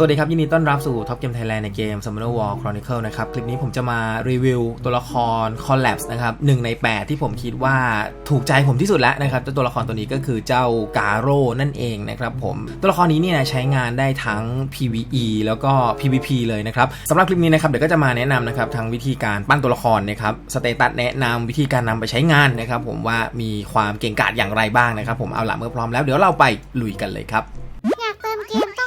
สวัสดีครับ ยินดีต้อนรับสู่ท็อปเกมไทยแลนด์ในเกม Summoner War Chronicle นะครับ คลิปนี้ผมจะมารีวิวตัวละคร Collapse นะครับหนึ่งใน 8 ที่ผมคิดว่าถูกใจผมที่สุดแล้วนะครับเจ้าตัวละครตัวนี้ก็คือเจ้ากาโร่นั่นเองนะครับผม ตัวละครนี้เนี่ยใช้งานได้ทั้ง PVE แล้วก็ PVP เลยนะครับสำหรับคลิปนี้นะครับเดี๋ยวก็จะมาแนะนำนะครับทั้งวิธีการปั้นตัวละครนะครับสเตตัสแนะนำวิธีการนำไปใช้งานนะครับผมว่ามีความเก่งกาจอย่างไรบ้างนะครับผมเอาละเมื่อพร้อมแล้วเดี๋ยวเราไปลุยกันเลยครับอยากเติมเกม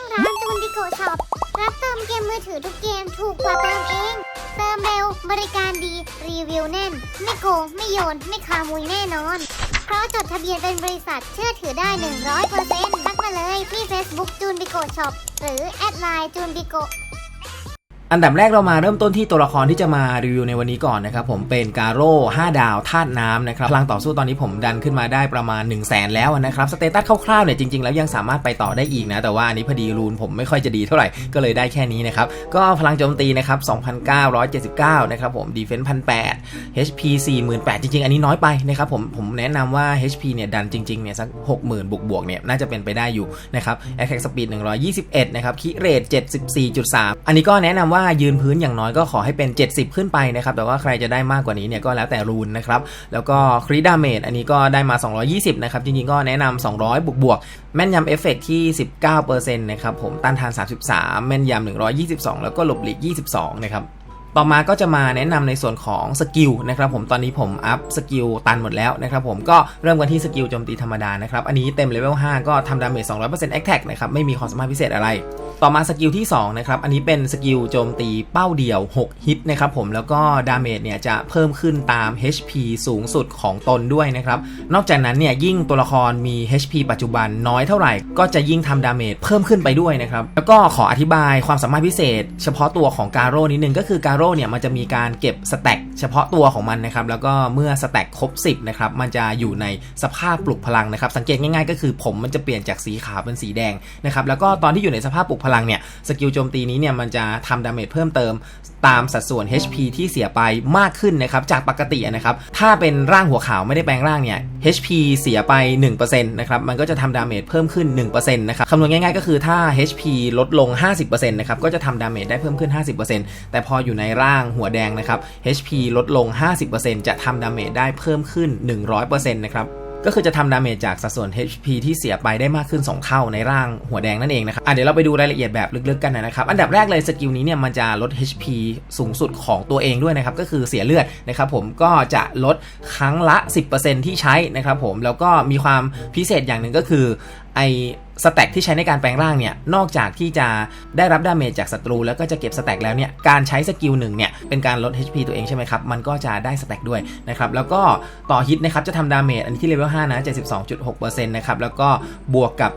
โชอปรับเติมเกมมือถือทุกเกมถูกกว่าเติมเอง เติมเร็วบริการดี รีวิวแน่น ไม่โกง ไม่โยน ไม่คามุยแน่นอน เพราะจดทะเบียนเป็นบริษัทเชื่อถือได้ 100%ทักมาเลยที่ Facebook จูนบิโกช็อปหรือแอดไลน์จูนบิโก อันดับแรกเรามาเริ่มต้นที่ตัวละครที่จะมารีวิวในวันนี้ก่อนนะครับผมเป็นการโร่5ดาวธาตุน้ำนะครับพลังต่อสู้ตอนนี้ผมดันขึ้นมาได้ประมาณ 1 0 0 0 0แสนแล้วนะครับสเตตัสคร่าวๆเนี่ยจริงๆ แล้วยังสามารถไปต่อได้อีกนะ แต่ว่าอันนี้พอดีรูนผมไม่ค่อยจะดีเท่าไหร่ก็เลยได้แค่นี้นะครับ ก็พลังโจมตีนะครับ2,979 นะครับผมดีเฟนส์1,800 HP 48,000จริงๆ อันนี้น้อยไปนะครับผมผมแนะนำว่า HP เนี่ยดันจริงๆเนี่ยสัก60,000บวกบวกๆเนี่ยน่าจะเป็นไปได้อยู่นะครับ Attack Speed 121นะครับคิเรท74.3 อันนี้ก็แนะนำว่ายืนพื้นอย่างน้อยก็ขอให้เป็น 70 ขึ้นไปนะครับ แต่ว่าใครจะได้มากกว่านี้เนี่ยก็แล้วแต่รูนนะครับ แล้วก็คริดาเมจอันนี้ก็ได้มา 220 นะครับ จริงๆ ก็แนะนำ200 บวกบวกแม่นยำเอฟเฟกที่ 19%นะครับผมต้านทาน 33 แม่นยำ122 แล้วก็หลบหลีก 22 นะครับ ต่อมาก็จะมาแนะนำในส่วนของสกิลนะครับผมตอนนี้ผมอัพสกิลตันหมดแล้วนะครับผมก็เริ่มกันที่สกิลโจมตีธรรมดานะครับอันนี้เต็มเลเวล5ก็ทำดาเมจ200% Attack นะครับไม่มีความสามารถพิเศษอะไร ต่อมาสกิลที่2นะครับอันนี้เป็นสกิลโจมตีเป้าเดียว 6 ฮิตนะครับผมแล้วก็ดาเมจเนี่ยจะเพิ่มขึ้นตาม HP สูงสุดของตนด้วยนะครับนอกจากนั้นเนี่ยยิ่งตัวละครมี HP ปัจจุบันน้อยเท่าไหร่ ก็จะยิ่งทำดาเมจเพิ่มขึ้นไปด้วยนะครับแล้วก็ขออธิบายความสามารถพิเศษ เฉพาะตัวของการโร่นิดนึงก็คือการโร่เนี่ยมันจะมีการเก็บสแต็กเฉพาะตัวของมันนะครับ แล้วก็เมื่อสแต็กครบ 10 นะครับ มันจะอยู่ในสภาพปลุกพลังนะครับ สังเกตง่ายๆ ก็คือผมมันจะเปลี่ยนจากสีขาวเป็นสีแดงนะครับ แล้วก็ตอนที่อยู่ในสภาพปลุกพลังเนี่ย สกิลโจมตีนี้เนี่ยมันจะทำดาเมจเพิ่มเติมตามสัดส่วน HP ที่เสียไปมากขึ้นนะครับ จากปกตินะครับ ถ้าเป็นร่างหัวขาวไม่ได้แปลงร่างเนี่ย HP เสียไป 1%นะครับ มันก็จะทำดาเมจเพิ่มขึ้น 1%นะครับ คำนวณง่ายๆ ก็คือถ้า HP ลดลง 50%นะครับ ก็จะทำดาเมจได้เพิ่มขึ้น 50%แต่พออยู่ในร่างหัวแดงนะครับ HP ลดลง 50%จะทำดาเมจได้เพิ่มขึ้น 100%นะครับก็คือจะทำดาเมจจากสัดส่วน HP ที่เสียไปได้มากขึ้น 2 เท่าในร่างหัวแดงนั่นเองนะครับอะเดี๋ยวเราไปดูรายละเอียดแบบลึกๆกันนะครับ อันดับแรกเลยสกิลนี้เนี่ยมันจะลด HP สูงสุดของตัวเองด้วยนะครับ ก็คือเสียเลือดนะครับผมก็จะลดครั้งละ 10%ที่ใช้นะครับผม แล้วก็มีความพิเศษอย่างหนึ่งก็คือ ไอสแต็กที่ใช้ในการแปลงร่างเนี่ย นอกจากที่จะได้รับดาเมจจากศัตรู แล้วก็จะเก็บสแต็กแล้วเนี่ย การใช้สกิลหนึ่งเนี่ย เป็นการลด HP ตัวเองใช่ไหมครับ มันก็จะได้สแต็กด้วยนะครับ แล้วก็ต่อฮิตนะครับ จะทำดาเมจอันนี้ที่เลเวล 5 นะ 72.6%นะครับ แล้วก็บวกกับ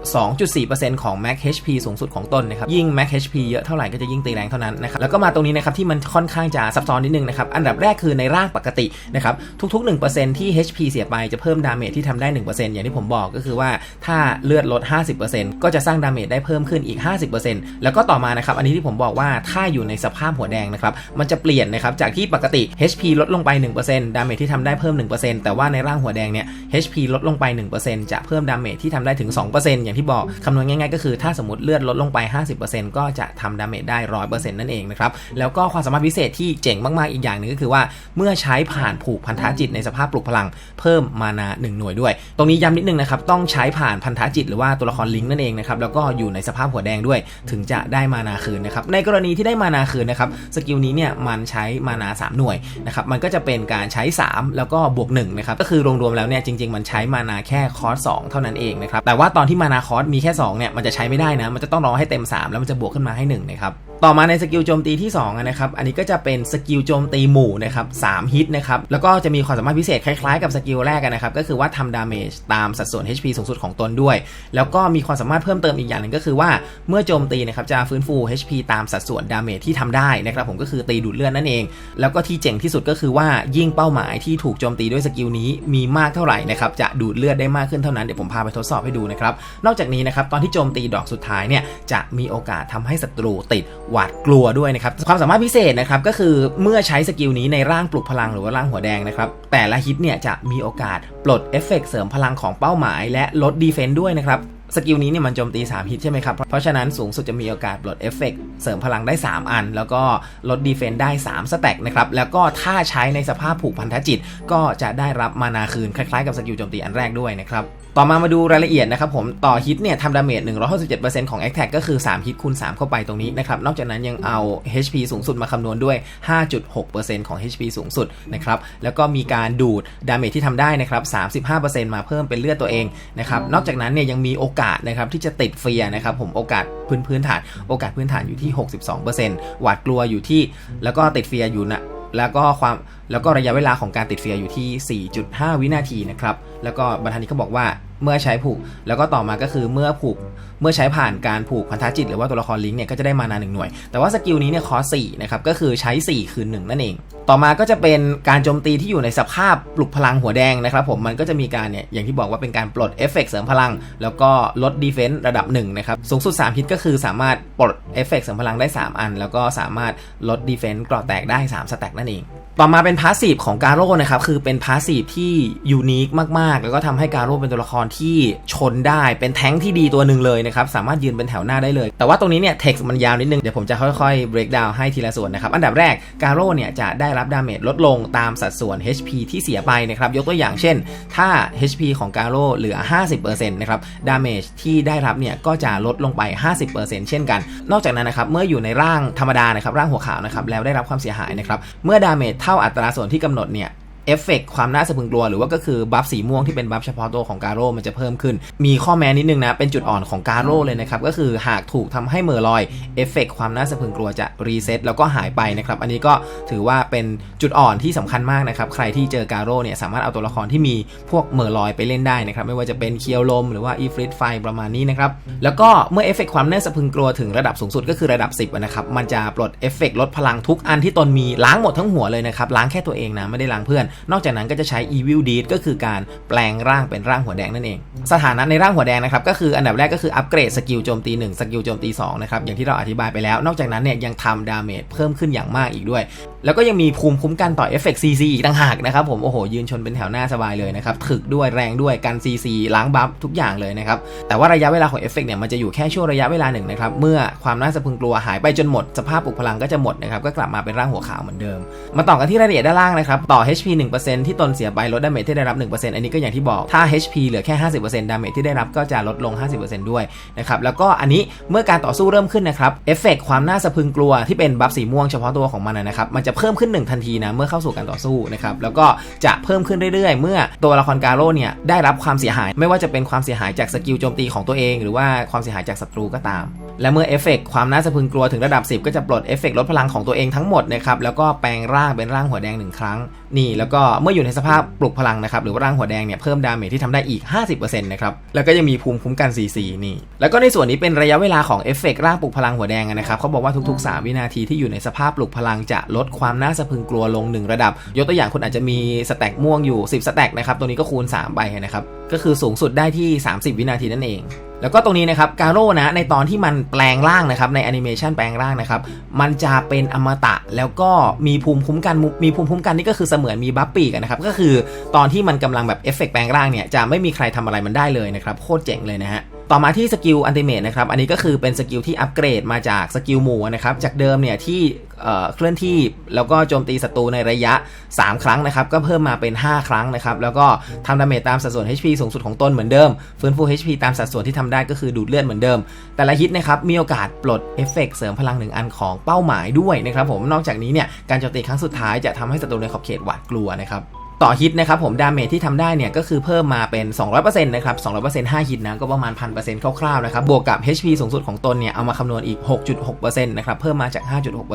2.4%ของ Max HP สูงสุดของตนนะครับ ยิ่ง Max HP เยอะเท่าไหร่ก็จะยิ่งตีแรงเท่านั้นนะครับ แล้วก็มาตรงนี้นะครับที่มันค่อนข้างจะซับซ้อนนิดนึงนะครับ อันดับแรกคือในร่างปกตินะครับทุกๆ1%ที่ HP เสียไปจะเพิ่มดาเมจที่ทำได้ 1%อย่างที่ผมบอกก็คือว่าถ้าเลือดลด 50%ก็จะสร้างดาเมจได้เพิ่มขึ้นอีก 50%แล้วก็ต่อมานะครับอันนี้ที่ผมบอกว่าถ้าอยู่ในสภาพหัวแดงนะครับมันจะเปลี่ยนนะครับจากที่ปกติ HP ลดลงไป 1%ดาเมจที่ทำได้เพิ่ม 1%แต่ว่าในร่างหัวแดงเนี่ย HP ลดลงไป 1%จะเพิ่มดาเมจที่ทำได้ถึง 2%อย่างที่บอกคำนวณง่ายๆก็คือถ้าสมมติเลือดลดลงไป 50%ก็จะทำดาเมจได้ 100%นั่นเองนะครับแล้วก็ความสามารถพิเศษที่เจ๋งมากๆอีกอย่างนึงก็คือว่าเมื่อใช้ผ่านผูกพันธะจิตในสภาพปลุกพลัง เพิ่มมานา 1 หน่วยด้วย ตรงนี้ย้ำนิดนึงนะครับต้องใช้ผ่านพันธะจิตหรือว่าตัวละครลิงก์นั่นเองนะครับแล้วก็อยู่ในสภาพหัวแดงด้วย ถึงจะได้มานาคืนนะครับในกรณีที่ได้มานาคืนนะครับสกิลนี้เนี่ยมันใช้มานา 3 หน่วยนะครับมันก็จะเป็นการใช้ 3 แล้วก็บวก1นะครับก็คือรวมๆแล้วเนี่ยจริง ๆ มันใช้มานาแค่คอร์ส2เท่านั้นเองนะครับแต่ว่าตอนที่มานาคอร์สมีแค่2เนี่ยมันจะใช้ไม่ได้นะมันจะต้องรอให้เต็ม 3 แล้วมันจะบวกขึ้นมาให้1นะครับต่อมาในสกิลโจมตีที่2อะนะครับอันนี้ก็จะเป็นสกิลโจมตีหมู่นะครับ3ฮิตนะครับแล้วก็จะมีความสามารถพิเศษคล้ายๆกับสกิลแรกนะครับก็คือว่าทำดาเมจตามสัดส่วน HP สูงสุดของตนด้วย แล้วก็มีความสามารถเพิ่มเติมอีกอย่างหนึ่งก็คือว่าเมื่อโจมตีนะครับจะฟื้นฟู HP ตามสัดส่วนดาเมจที่ทำได้นะครับผมก็คือตีดูดเลือดนั่นเอง แล้วก็ที่เจ๋งที่สุดก็คือว่ายิ่งเป้าหมายที่ถูกโจมตีด้วยสกิลนี้มีมากเท่าไหร่นะครับจะดูดเลือดได้มากขึ้นเท่านั้นเดี๋ยวผมพาไปทดสอบให้ดูนะครับนอกจากนี้นะครับตอนที่โจมตีดอกสุดท้ายเนี่ยจะมีโอกาสทำให้ศัตรูติดหวาดกลัวด้วยนะครับความสามารถพิเศษนะครับก็คือเมื่อใช้สกิลนี้ในร่างปลุกพลังหรือว่าร่างหัวแดงนะครับแต่ละฮิตเนี่ยจะมีโอกาสปลดเอฟเฟกเสริมพลังของเป้าหมาย และลดดีเฟนต์ด้วยนะครับ สกิลนี้เนี่ยมันโจมตี 3 ฮิตใช่ไหมครับ เพราะฉะนั้นสูงสุดจะมีโอกาสปลดเอฟเฟกต์เสริมพลังได้ 3 อัน แล้วก็ลดดีเฟนต์ได้ 3 สแต็กนะครับ แล้วก็ถ้าใช้ในสภาพผูกพันธจิต ก็จะได้รับมานาคืน คล้ายๆกับสกิลโจมตีอันแรกด้วยนะครับ ต่อมามาดูรายละเอียดนะครับผมต่อฮิตเนี่ยทำดาเมจ 167%ของ a t t a c ก็คือ 3 ฮิตคูณ 3 เข้าไปตรงนี้นะครับ นอกจากนั้นยังเอา HP สูงสุดมาคำนวณด้วย 5.6%ของ HP สูงสุดนะครับ แล้วก็มีการดูดดาเมจที่ทำได้นะครับ 35%มาเพิ่มเป็นเลือดตัวเองนะครับ นอกจากนั้นเนี่ยยังมีโอกาสนะครับที่จะติดเฟียนะครับผมโอกาสพื้นพื้นฐาน โอกาสพื้นฐานอยู่ที่ 62%หวาดกลัวอยู่ที่ แล้วก็ติดเฟียอยู่นะแล้วก็ความแล้วก็ระยะเวลาของการติดเฟียอยู่ที่ 4.5 วินาทีนะครับ แล้วก็บรรทัดนี้ก็บอกว่าเมื่อใช้ผูก แล้วก็ต่อมาก็คือเมื่อผูก เมื่อใช้ผ่านการผูกพันธะจิต หรือว่าตัวละครลิงก์เนี่ยก็จะได้มานาหนึ่งหน่วย แต่ว่าสกิลนี้เนี่ยคอส4นะครับ ก็คือใช้ 4 คืน1นั่นเอง ต่อมาก็จะเป็นการโจมตีที่อยู่ในสภาพปลุกพลังหัวแดงนะครับผม มันก็จะมีการเนี่ย อย่างที่บอกว่าเป็นการปลดเอฟเฟกต์เสริมพลัง แล้วก็ลดดีเฟนต์ระดับ1นะครับ สูงสุด3ฮิตก็คือสามารถปลดเอฟเฟกต์เสริมพลังได้ 3 อัน แล้วก็สามารถลดดีเฟนต์กรอแตกได้3สแต็กนั่นเอง ต่อมาเป็นพาสซีฟของการโร่นะครับคือเป็นพาสซีฟที่ยูนิคมากๆ แล้วก็ทำให้การโร่เป็นตัวละครที่ชนได้เป็นแท้งที่ดีตัวหนึ่งเลยนะครับสามารถยืนเป็นแถวหน้าได้เลย แต่ว่าตรงนี้เนี่ยเท็กซ์มันยาวนิดนึง เดี๋ยวผมจะค่อยๆ break down ให้ทีละส่วนนะครับ อันดับแรกการโร่เนี่ยจะได้รับดาเมจลดลงตามสัดส่วน HP ที่เสียไปนะครับยกตัวอย่างเช่น ถ้า HP ของการโร่เหลือ 50%นะครับดาเมจที่ได้รับเนี่ยก็จะลดลงไป 50%เช่นกัน นอกจากนั้นนะครับเมื่ออยู่ในร่างธรรมดานะครับร่างหัวขาวนะครับแล้วได้รับความเสียหายนะครับเมื่อดาเมจเท่าอัตราส่วนที่กำหนดเนี่ย เอฟเฟกความน่าสะพึงกลัวหรือว่าก็คือบัฟสีม่วงที่เป็นบัฟเฉพาะตัวของการโร่มันจะเพิ่มขึ้น มีข้อแม้นิดนึงนะ เป็นจุดอ่อนของการโร่เลยนะครับ ก็คือหากถูกทำให้เหม่อลอยเอฟเฟกความน่าสะพึงกลัวจะรีเซ็ตแล้วก็หายไปนะครับ อันนี้ก็ถือว่าเป็นจุดอ่อนที่สำคัญมากนะครับ ใครที่เจอการโร่เนี่ยสามารถเอาตัวละครที่มีพวกเหม่อลอยไปเล่นได้นะครับ ไม่ว่าจะเป็นเคียวลมหรือว่าอีฟริตไฟประมาณนี้นะครับ แล้วก็เมื่อเอฟเฟกความน่าสะพึงกลัวถึงระดับสูงสุดก็คือระดับ 10นะครับ มันจะปลดเอฟเฟกลดพลังทุกอันที่ตนมีล้างหมดทั้งหัวเลยนะครับล้างแค่ตัวเองนะไม่ได้ล้างเพื่อนนอกจากนั้นก็จะใช้ Evil Deed ก็คือการแปลงร่างเป็นร่างหัวแดงนั่นเอง สถานะในร่างหัวแดงนะครับก็คืออันดับแรกก็คืออัปเกรดสกิลโจมตี1สกิลโจมตี2นะครับอย่างที่เราอธิบายไปแล้ว นอกจากนั้นเนี่ยยังทำดาเมจเพิ่มขึ้นอย่างมากอีกด้วย แล้วก็ยังมีภูมิคุ้มกันต่อเอฟเฟกต์ CC อีกต่างหากนะครับผมโอ้โหยืนชนเป็นแถวหน้าสบายเลยนะครับถึกด้วยแรงด้วยกัน CC ล้างบัฟทุกอย่างเลยนะครับแต่ว่าระยะเวลาของเอฟเฟกต์เนี่ยมันจะอยู่แค่ช่วงระยะเวลาหนึ่งนะครับเมื่อความน่าสะพึงกลัวหายไปจนหมดสภาพปลุกพลังก็จะหมดนะครับก็กลับมาเป็นร่างหัวขาวเหมือนเดิม มาต่อกันที่รายละเอียดด้านล่างนะครับต่อ HP 1ที่ตนเสียไปลดดาเมจที่ได้รับ 1%อันนี้ก็อย่างที่บอก ถ้า HP เหลือแค่ 50%ดาเมจที่ได้รับก็จะลดลง 50%ด้วยนะครับ แล้วก็อันนี้เมื่อการต่อสู้เริ่มขึ้นนะครับ เอฟเฟกความน่าสะพึงกลัวที่เป็นบัฟสีม่วงเฉพาะตัวของมันนะครับ มันจะเพิ่มขึ้น 1 ทันทีนะ เมื่อเข้าสู่การต่อสู้นะครับ แล้วก็จะเพิ่มขึ้นเรื่อยๆ เมื่อตัวละครกาโร่เนี่ยได้รับความเสียหาย ไม่ว่าจะเป็นความเสียหายจากสกิลโจมตีของตัวเอง หรือว่าความเสียหายจากศัตรูก็ตาม และเมื่อเอฟเฟกความน่าสะพึงกลัวถึงระดับ 10 ก็จะปลดเอฟเฟกลดพลังของตัวเองทั้งหมดนะครับ แล้วก็แปลงร่างเป็นร่างหัวแดงหนึ่งครั้งนี่แล้วกเมื่ออยู่ในสภาพปลุกพลังนะครับหรือว่าร่างหัวแดงเนี่ยเพิ่มดาเมจที่ทำได้อีก 50%นะครับแล้วก็ยังมีภูมิคุ้มกัน CC นี่ แล้วก็ในส่วนนี้เป็นระยะเวลาของเอฟเฟกร่างปลุกพลังหัวแดงนะครับเขาบอกว่าทุกๆ 3 วินาทีที่อยู่ในสภาพปลุกพลังจะลดความน่าสะพึงกลัวลง 1 ระดับ ยกตัวอย่างคุณอาจจะมีสแต็กม่วงอยู่ 10 สแต็กนะครับตัวนี้ก็คูณ 3 ไปนะครับก็คือสูงสุดได้ที่ 30 วินาทีนั่นเอง แล้วก็ตรงนี้นะครับกาโร่นะในตอนที่มันแปลงร่างนะครับในแอนิเมชันแปลงร่างนะครับมันจะเป็นอมตะแล้วก็มีภูมิคุ้มกันมีภูมิคุ้มกันนี่ก็คือเสมือนมีบัฟปีกันนะครับก็คือตอนที่มันกำลังแบบเอฟเฟกแปลงร่างเนี่ยจะไม่มีใครทำอะไรมันได้เลยนะครับโคตรเจ๋งเลยนะฮะ ต่อมาที่สกิลอันติเมตนะครับ อันนี้ก็คือเป็นสกิลที่อัปเกรดมาจากสกิลหมู่นะครับ จากเดิมเนี่ยที่เคลื่อนที่แล้วก็โจมตีศัตรูในระยะ 3 ครั้งนะครับ ก็เพิ่มมาเป็น 5 ครั้งนะครับ แล้วก็ทำดาเมจตามสัดส่วน HP สูงสุดของตนเหมือนเดิม ฟื้นฟู HP ตามสัดส่วนที่ทำได้ก็คือดูดเลือดเหมือนเดิม แต่ละฮิตนะครับ มีโอกาสปลดเอฟเฟกเสริมพลังหนึ่งอันของเป้าหมายด้วยนะครับผม นอกจากนี้เนี่ย การโจมตีครั้งสุดท้ายจะทำให้ศัตรูในขอบเขตหวาดกลัวนะครับ ต่อฮิตนะครับผมดาเมจที่ทำได้เนี่ยก็คือเพิ่มมาเป็น 200%นะครับ200% 5ฮิตนะก็ประมาณ 1,000%คร่าวๆนะครับบวกกับ HP สูงสุดของตนเนี่ยเอามาคำนวณอีก 6.6%นะครับเพิ่มมาจาก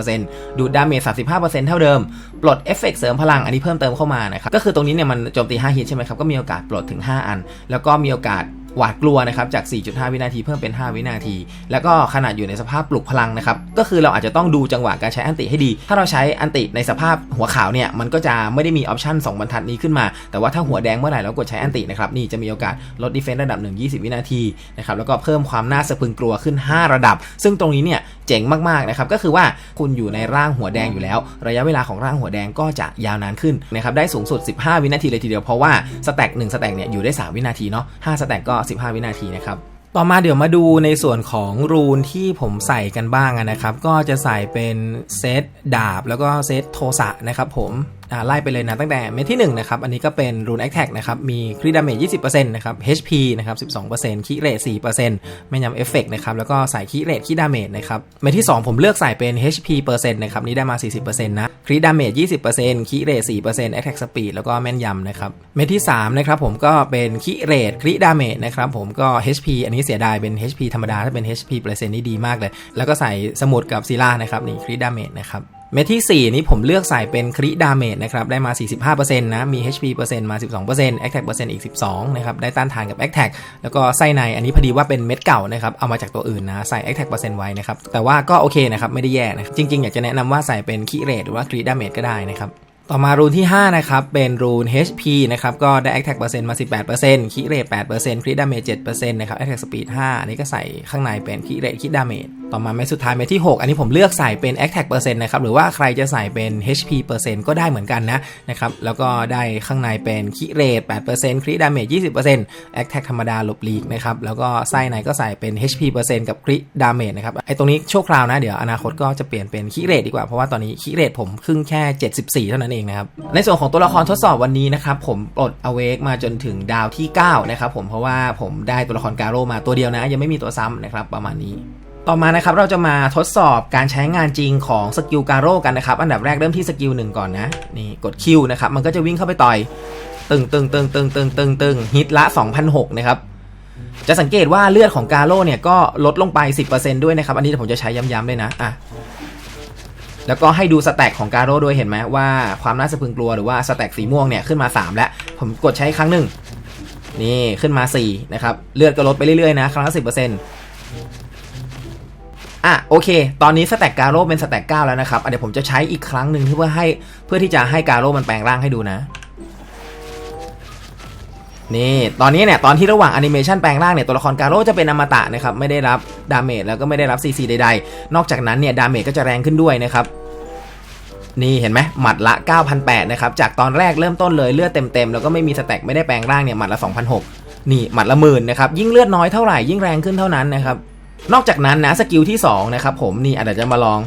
5.6%ดูดดาเมจ 35%เท่าเดิม ปลดเอฟเฟกเสริมพลังอันนี้เพิ่มเติมเข้ามานะครับก็คือตรงนี้เนี่ยมันโจมตี 5 ฮิตใช่ไหมครับก็มีโอกาสปลดถึง 5 อัน แล้วก็มีโอกาส หวาดกลัวนะครับจาก 4.5 วินาทีเพิ่มเป็น 5 วินาที แล้วก็ขนาดอยู่ในสภาพปลุกพลังนะครับก็คือเราอาจจะต้องดูจังหวะการใช้อันติให้ดี ถ้าเราใช้อันติในสภาพหัวขาวเนี่ยมันก็จะไม่ได้มีออปชัน2บรรทัดนี้ขึ้นมา แต่ว่าถ้าหัวแดงเมื่อไหร่เรากดใช้อันตินะครับนี่จะมีโอกาสลดดีเฟนส์ระดับ1 20 วินาทีนะครับแล้วก็เพิ่มความน่าสะพึงกลัวขึ้น 5 ระดับ ซึ่งตรงนี้เนี่ย เจ๋งมากๆนะครับก็คือว่าคุณอยู่ในร่างหัวแดงอยู่แล้ว ระยะเวลาของร่างหัวแดงก็จะยาวนานขึ้นนะครับได้สูงสุด 15 วินาทีเลยทีเดียวเพราะว่าสแต็ก1สแต็กเนี่ยอยู่ได้ 3 วินาทีเนาะ5สแต็กก็ 15 วินาทีนะครับต่อมาเดี๋ยวมาดูในส่วนของรูนที่ผมใส่กันบ้างนะครับ ก็จะใส่เป็นเซตดาบแล้วก็เซตโทสะนะครับผม อ่าไล่ไปเลยนะตั้งแต่เม็ดที่ 1 นะครับ อันนี้ก็เป็นรูนแอคแท็กนะครับ มีคริดามเมจ20%นต์นะครับ HP นะครับ12%คิเรท4%แม่นยำเอฟเฟกต์นะครับ แล้วก็ใส่คิเรทคิดามเมจนะครับ เม็ดที่ 2 ผมเลือกใส่เป็น HP เปอร์เซ็นต์นะครับ นี่ได้มา40%นต์นะคริดามเมจ20%คิเรท4%แอคแท็กสปีดแล้วก็แม่นยำนะครับ เม็ดที่3นะครับผมก็เป็นคิเรทคริดามเมจนะครับผมก็ HP อันนี้เสียดายเป็น HP ธรรมดาถ้าเป็น HP เปอร์เซ็นต์นี่ดีมากเลย แล้วก็ใส่สมุดกับซีล่านะครับนี่คริดาเมจนะครับ เม็ดที่ 4 นี้ผมเลือกใส่เป็นคริดาเมจนะครับ ได้มา 45%นะ มี HP เปอร์เซ็นต์มา 12% a t t a c เปอร์เซ็นต์อีก 12 นะครับ ได้ต้านทานกับ a t t a c แล้วก็ไส้ใน อันนี้พอดีว่าเป็นเม็ดเก่านะครับ เอามาจากตัวอื่นนะ ใส่ a t t a c เปอร์เซ็นต์ไว้นะครับ แต่ว่าก็โอเคนะครับ ไม่ได้แย่นะครับ จริงๆ อยากจะแนะนำว่าใส่เป็นคิเรทหรือว่าคริดาเมจก็ได้นะครับต่อมารูนที่ 5 นะครับ เป็นรูน HP นะครับ ก็ได้ Attack เปอร์เซ็นต์มา 18%คิเรท8%คริดาเมจ7%นะครับ Attack Speed 5 อันนี้ก็ใส่ข้างในเป็นคิเรทคิดาเมจ ต่อมาเม็ดสุดท้ายเม็ดที่ 6 อันนี้ผมเลือกใส่เป็น Attack เปอร์เซ็นต์นะครับ หรือว่าใครจะใส่เป็น HP เปอร์เซ็นต์ก็ได้เหมือนกันนะนะครับ แล้วก็ได้ข้างในเป็นคิเรท8%คริดาเมจ20% Attack ธรรมดาหลบหลีกนะครับ แล้วก็ไส้ในก็ใส่เป็น HP เปอร์เซ็นต์กับคริดาเมจนะครับ ไอ้ตรงนี้ชั่วคราวนะ เดี๋ยวอนาคตก็จะเปลี่ยนเป็นคิเรทดีกว่า เพราะว่าตอนนี้คิเรทผมครึ่งแค่ 74 เท่านั้นเองนะครับ ในส่วนของตัวละครทดสอบวันนี้นะครับ ผมปลดอเวกมาจนถึงดาวที่9นะครับผม เพราะว่าผมได้ตัวละครการโรมาตัวเดียวนะ ยังไม่มีตัวซ้ำนะครับประมาณนี้ ต่อมานะครับเราจะมาทดสอบการใช้งานจริงของสกิลการโร่กันนะครับ อันดับแรกเริ่มที่สกิลหนึ่งก่อนนะนี่กดคิวนะครับมันก็จะวิ่งเข้าไปต่อยตึงตึงตึงตึงตึงตึงตึงฮิตละ2,006นะครับจะสังเกตว่าเลือดของกาโร่เนี่ยก็ลดลงไป 10%ด้วยนะครับ อันนี้ผมจะใช้ย้ำๆเลยนะอะแล้วก็ให้ดูสแต็กของการโร่ด้วยเห็นไหมว่าความน่าสะพึงกลัวหรือว่าสแต็กสีม่วงเนี่ยขึ้นมา 3 แล้ว ผมกดใช้ครั้งหนึ่งนี่ขึ้นมา4นะครับเลือดก็ลดไปเรื่อยๆนะครั้งละสิ อะโอเค ตอนนี้สแต็กการโร่เป็นสแต็ก9แล้วนะครับเดี๋ยวผมจะใช้อีกครั้งหนึ่งเพื่อให้เพื่อที่จะให้การโร่มันแปลงร่างให้ดูนะนี่ตอนนี้เนี่ยตอนที่ระหว่างแอนิเมชันแปลงร่างเนี่ยตัวละครการโร่จะเป็นอมตะนะครับไม่ได้รับดาเมจแล้วก็ไม่ได้รับซีซีใดๆ นอกจากนั้นเนี่ยดาเมจก็จะแรงขึ้นด้วยนะครับนี่เห็นไหมหมัดละ9,800นะครับจากตอนแรกเริ่มต้นเลยเลือดเต็มๆแล้วก็ไม่มีสแต็กไม่ได้แปลงร่างเนี่ยหมัดละ2,600นี่หมัดละหมื่นนะครับยิ่งเลือดน้อยเท่าไหร่ยิ่งแรงขึ้นเท่านั้นนะครับ นอกจากนั้นนะสกิลที่2นะครับผมนี่อาจจะมาลอง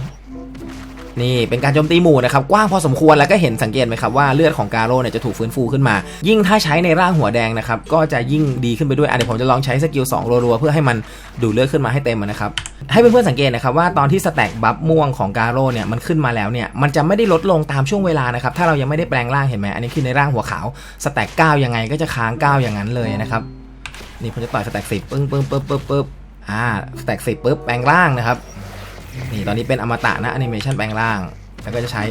นี่เป็นการโจมตีหมู่นะครับกว้างพอสมควรแล้วก็เห็นสังเกตไหมครับว่าเลือดของกาโร่เนี่ยจะถูกฟื้นฟูขึ้นมา ยิ่งถ้าใช้ในร่างหัวแดงนะครับก็จะยิ่งดีขึ้นไปด้วยอะเดี๋ยวผมจะลองใช้สกิล2รัวๆเพื่อให้มันดูดเลือดขึ้นมาให้เต็มนะครับให้เพื่อนๆสังเกตนะครับว่าตอนที่สแต็กบัฟม่วงของกาโร่เนี่ยมันขึ้นมาแล้วเนี่ยมันจะไม่ได้ลดลงตามช่วงเวลานะครับถ้าเรายังไม่ได้แปลงร่างเห็นไหมอันนี้คือในร่างหัวขาวสแต็ก9ยังไงก็จะค้าง9อย่างนั้นเลยนะครับนี่ผมจะต่อยสแต็ก10ปึ้งปึ้งปึ๊บปึ๊บปึ๊บ อ่าสแต็ก10ปึ๊บแปลงร่างนะครับ นี่ตอนนี้เป็นอมตะนะแอนิเมชันแปลงร่าง แล้วก็จะใช้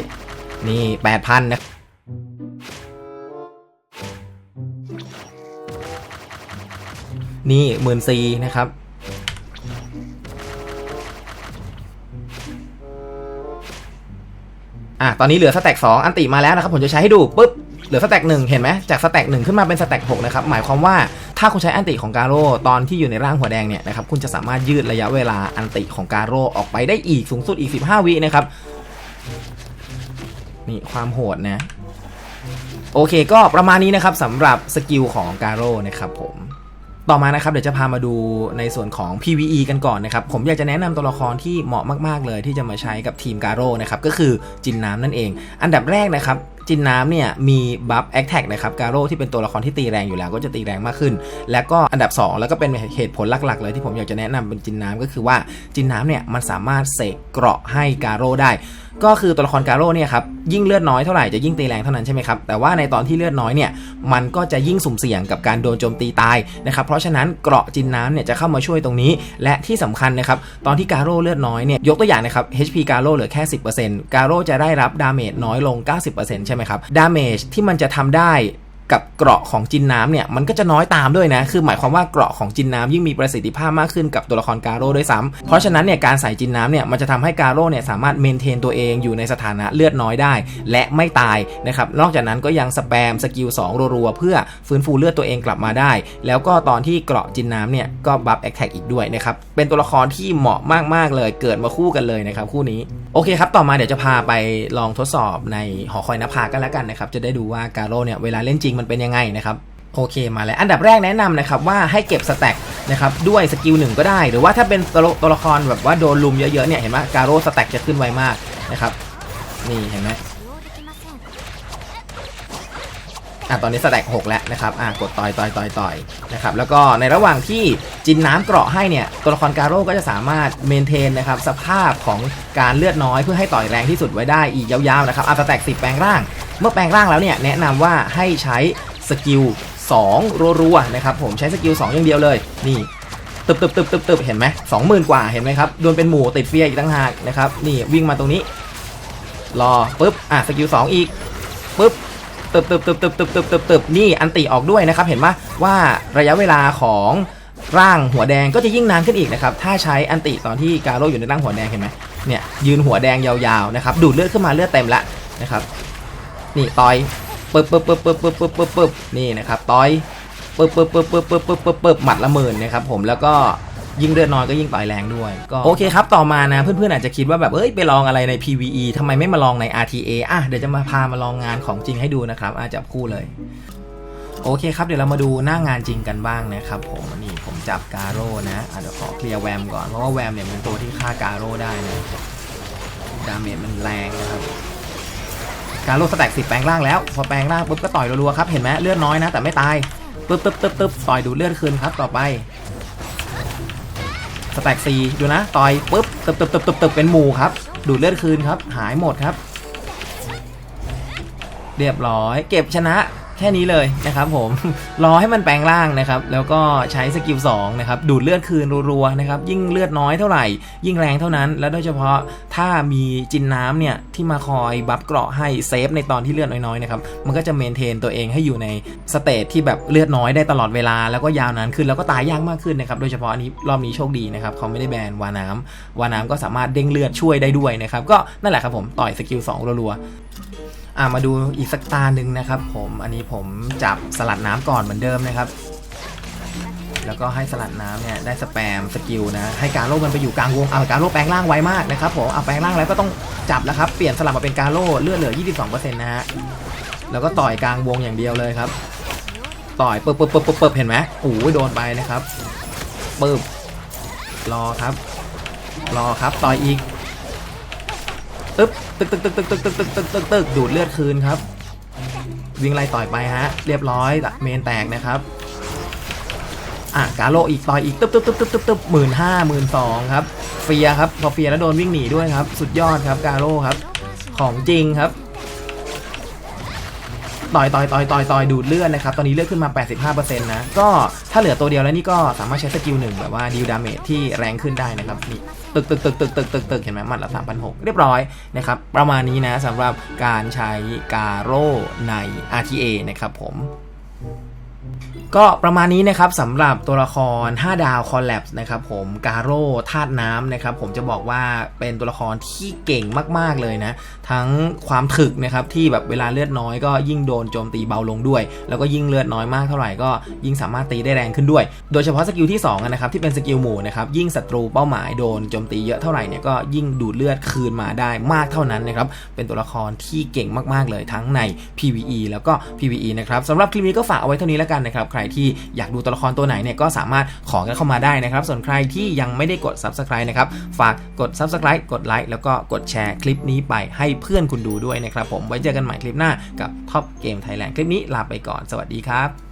นี่แปดพันนะนี่หมื่นซีนะครับอะตอนนี้เหลือสแต็ก2อันติมาแล้วนะครับผมจะใช้ให้ดูปุ๊บเหลือสแต็กหนึ่งเห็นไหมจากสแต็กหนึ่งขึ้นมาเป็นสแต็กหกนะครับหมายความว่า ถ้าคุณใช้อันติของกาโร่ตอนที่อยู่ในร่างหัวแดงเนี่ยนะครับคุณจะสามารถยืดระยะเวลาอันติของกาโร่ออกไปได้อีกสูงสุดอีก 15 วินะครับนี่ความโหดนะ โอเคก็ประมาณนี้นะครับสำหรับสกิลของกาโร่นะครับผมต่อมานะครับเดี๋ยวจะพามาดูในส่วนของ PVE กันก่อนนะครับ ผมอยากจะแนะนำตัวละครที่เหมาะมากๆเลยที่จะมาใช้กับทีมกาโร่นะครับก็คือจินน้ำนั่นเอง อันดับแรกนะครับ จินน้ำเนี่ยมีบัฟแอคแท็กนะครับกาโร่ที่เป็นตัวละครที่ตีแรงอยู่แล้ว ก็จะตีแรงมากขึ้น และก็อันดับ 2 แล้วก็เป็นเหตุผลหลักๆ เลยที่ผมอยากจะแนะนำเป็นจินน้ำก็คือว่าจินน้ำเนี่ยมันสามารถเสกเกราะให้กาโร่ได้ ก็คือตัวละครกาโร่เนี่ยครับยิ่งเลือดน้อยเท่าไหร่จะยิ่งตีแรงเท่านั้นใช่ไหมครับแต่ว่าในตอนที่เลือดน้อยเนี่ยมันก็จะยิ่งสุ่มเสี่ยงกับการโดนโจมตีตายนะครับเพราะฉะนั้นเกราะจินน้ำเนี่ยจะเข้ามาช่วยตรงนี้ และที่สำคัญนะครับตอนที่กาโร่เลือดน้อยเนี่ยยกตัวอย่างนะครับ HP กาโร่เหลือแค่ 10%กาโร่จะได้รับดาเมจน้อยลง 90%ใช่ไหมครับดาเมจที่มันจะทำได้ กับเกราะของจินน้ำเนี่ยมันก็จะน้อยตามด้วยนะ คือหมายความว่าเกราะของจินน้ำยิ่งมีประสิทธิภาพมากขึ้นกับตัวละครกาโร่ด้วยซ้ำเพราะฉะนั้นเนี่ยการใส่จินน้ำเนี่ยมันจะทำให้กาโร่เนี่ยสามารถเมนเทนตัวเองอยู่ในสถานะเลือดน้อยได้ และไม่ตายนะครับนอกจากนั้นก็ยังสแปมสกิล2รัวๆเพื่อฟื้นฟูเลือดตัวเองกลับมาได้ แล้วก็ตอนที่เกราะจินน้ำเนี่ยก็บัฟแอคแท็กอีกด้วยนะครับเป็นตัวละครที่เหมาะมากๆเลย เกิดมาคู่กันเลยนะครับคู่นี้โอเคครับต่อมาเดี๋ยวจะพาไปลองทดสอบในหอคอยนภากันแล้วกันนะครับจะได้ดูว่ากาโร่เนี่ยเวลาเล่นจริงมันเป็นยังไงนะครับโอเคมาแล้ว อันดับแรกแนะนำนะครับว่าให้เก็บสแต็กนะครับด้วยสกิลหนึ่งก็ได้ หรือว่าถ้าเป็นตัวละตัวละครแบบว่าโดนลุมเยอะๆเนี่ยเห็นไหมการโร่สแต็กจะขึ้นไวมากนะครับนี่เห็นไหม อะตอนนี้สแต็กหกแล้วนะครับอะกดต่อยต่อยต่อยต่อยนะครับแล้วก็ในระหว่างที่จินน้ำเกราะให้เนี่ยตัวละครการโร่ก็จะสามารถเมนเทนนะครับสภาพของการเลือดน้อยเพื่อให้ต่อยแรงที่สุดไว้ได้อีกยาวๆนะครับอะสแต็กสิบแปลงร่าง เมื่อแปลงร่างแล้วเนี่ยแนะนำว่าให้ใช้สกิล2รัวๆนะครับผมใช้สกิล2อย่างเดียวเลยนี่ตึบตึบตึบตึบตึบเห็นไหมสองหมื่นกว่าเห็นไหมครับโดนเป็นหมูติดเฟียอีกตั้งหากนะครับนี่วิ่งมาตรงนี้ รอปุ๊บอะสกิล2อีกปุ๊บ ตึบตึบตึบตึบตึบตึบตึบตึบนี่อันติออกด้วยนะครับ เห็นไหมว่าระยะเวลาของร่างหัวแดงก็จะยิ่งนานขึ้นอีกนะครับ ถ้าใช้อันติตอนที่การโร่อยู่ในร่างหัวแดงเห็นไหมเนี่ยยืนหัวแดงยาวๆนะครับดูดเลือดขึ้นมาเลือดเต็มแล้วนะครับนี่ต่อยปึ๊บปึ๊บปึ๊บปึ๊บปึ๊บปึ๊บปึ๊บปึ๊บนี่นะครับต่อยปึ๊บปึ๊บปึ๊บปึ๊บปึ๊บปึ๊บปึ๊บปึ๊บหมัดละหมื่นนะครับผมแล้วก็ ยิ่งเลือดน้อยก็ยิ่งต่อยแรงด้วยก็โอเคครับ ต่อมานะเพื่อนๆอาจจะคิดว่าแบบเอ้ยไปลองอะไรใน PVE ทำไมไม่มาลองใน RTA อะเดี๋ยวจะมาพามาลองงานของจริงให้ดูนะครับอาจจะคู่เลยโอเคครับ เดี๋ยวเรามาดูหน้างงานจริงกันบ้างนะครับผมนี่ผมจับการโร่นะอะเดี๋ยวขอเคลียร์แวมก่อน เพราะว่าแวมเนี่ยเป็นตัวที่ฆ่าการโร่ได้นะดาเมจมันแรงนะครับการโลดสแต็กสิบแปลงร่างแล้ว พอแปลงร่างปุ๊บก็ต่อยรัวๆครับ เห็นไหมเลือดน้อยนะ แต่ไม่ตายปึ๊บปึ๊บปึ๊บปึ๊บต่อยดูเลือดคืนครับต่อไป สแต็กซีดูนะต่อยปุ๊บตึบตึบตึบตึบตึบเป็นหมู่ครับ ดูดเลือดคืนครับ หายหมดครับ เรียบร้อย เก็บชนะ แค่นี้เลยนะครับผม รอให้มันแปลงร่างนะครับ แล้วก็ใช้สกิล2นะครับ ดูดเลือดคืนรัวๆนะครับ ยิ่งเลือดน้อยเท่าไหร่ ยิ่งแรงเท่านั้น แล้วโดยเฉพาะถ้ามีจินน้ำเนี่ย ที่มาคอยบัฟเกราะให้เซฟในตอนที่เลือดน้อยๆนะครับ มันก็จะเมนเทนตัวเองให้อยู่ในสเตทที่แบบเลือดน้อยได้ตลอดเวลา แล้วก็ยาวนานขึ้น แล้วก็ตายยากมากขึ้นนะครับ โดยเฉพาะอันนี้รอบนี้โชคดีนะครับ เขาไม่ได้แบนวาน้ำวาน้ำก็สามารถเด้งเลือดช่วยได้ด้วยนะครับ ก็นั่นแหละครับผม ต่อยสกิล2รัวๆ อะมาดูอีกสักตาหนึ่งนะครับ ผมอันนี้ผมจับสลัดน้ำก่อนเหมือนเดิมนะครับ แล้วก็ให้สลัดน้ำเนี่ยได้สแปมสกิลนะให้การโล่มันไปอยู่กลางวงเอาการโล่แปลงร่างไวมากนะครับผมเอาแปลงร่างแล้วก็ต้องจับแล้วครับเปลี่ยนสลับมาเป็นการโล่เลือดเหลือ 22%นะฮะแล้วก็ต่อยกลางวงอย่างเดียวเลยครับ ต่อยเปึ๊บปึ๊บปึ๊บเปึ๊บเห็นไหมโอ้ยโดนไปนะครับเปึ๊บรอครับ รอครับต่อยอีก ตึ๊บตึกตึกตึกตึกตึกตึกตึกตึกตึกตึกดูดเลือดคืนครับ วิ่งไล่ต่อยไปฮะ เรียบร้อยเมนแตกนะครับอะกาโลอีกต่อยอีกตึ๊บตึ๊บตึ๊บตึ๊บตึ๊บตึ๊บหมื่นห้าหมื่นสองครับเฟียครับพอเฟียแล้วโดนวิ่งหนีด้วยครับ สุดยอดครับกาโลครับ ของจริงครับ ต่อยต่อยต่อยต่อยต่อยดูดเลือดนะครับ ตอนนี้เลือดขึ้นมา 85%นะ ก็ถ้าเหลือตัวเดียวแล้วนี่ก็สามารถใช้สกิลหนึ่งแบบว่าดีลดาเมจที่แรงขึ้นได้นะครับนี่ตึกตึกตึกตึกตึกตึกตึกเห็นไหมมัดละ3,600 เรียบร้อยนะครับ ประมาณนี้นะสำหรับการใช้การโร่ใน RTA นะครับผม ก็ประมาณนี้นะครับสำหรับตัวละคร 5 ดาวคอลแลบนะครับผมกาโร่ธาตุน้ำนะครับผมจะบอกว่าเป็นตัวละครที่เก่งมาก ๆ เลยนะ ทั้งความถึกนะครับที่แบบเวลาเลือดน้อยก็ยิ่งโดนโจมตีเบาลงด้วย แล้วก็ยิ่งเลือดน้อยมากเท่าไหร่ก็ยิ่งสามารถตีได้แรงขึ้นด้วย โดยเฉพาะสกิลที่2อะนะครับที่เป็นสกิลหมู่นะครับยิ่งศัตรูเป้าหมายโดนโจมตีเยอะเท่าไหร่เนี่ยก็ยิ่งดูดเลือดคืนมาได้มากเท่านั้นนะครับเป็นตัวละครที่เก่งมากๆเลยทั้งใน PVE แล้วก็ PVE นะครับสำหรับคลิปนี้ก็ฝากเอาไว้เท่านี้แล้วกันนะครับใครรที่อยากดูตัวละครตัวไหนเนี่ยก็สามารถขอกันเข้ามาได้นะครับ ส่วนใครที่ยังไม่ได้กด Subscribe นะครับ ฝากกด Subscribe กดไลค์แล้วก็กดแชร์คลิปนี้ไปให้เพื่อนคุณดูด้วยนะครับผมไว้เจอกันใหม่คลิปหน้ากับ Top Game Thailand คลิปนี้ลาไปก่อนสวัสดีครับ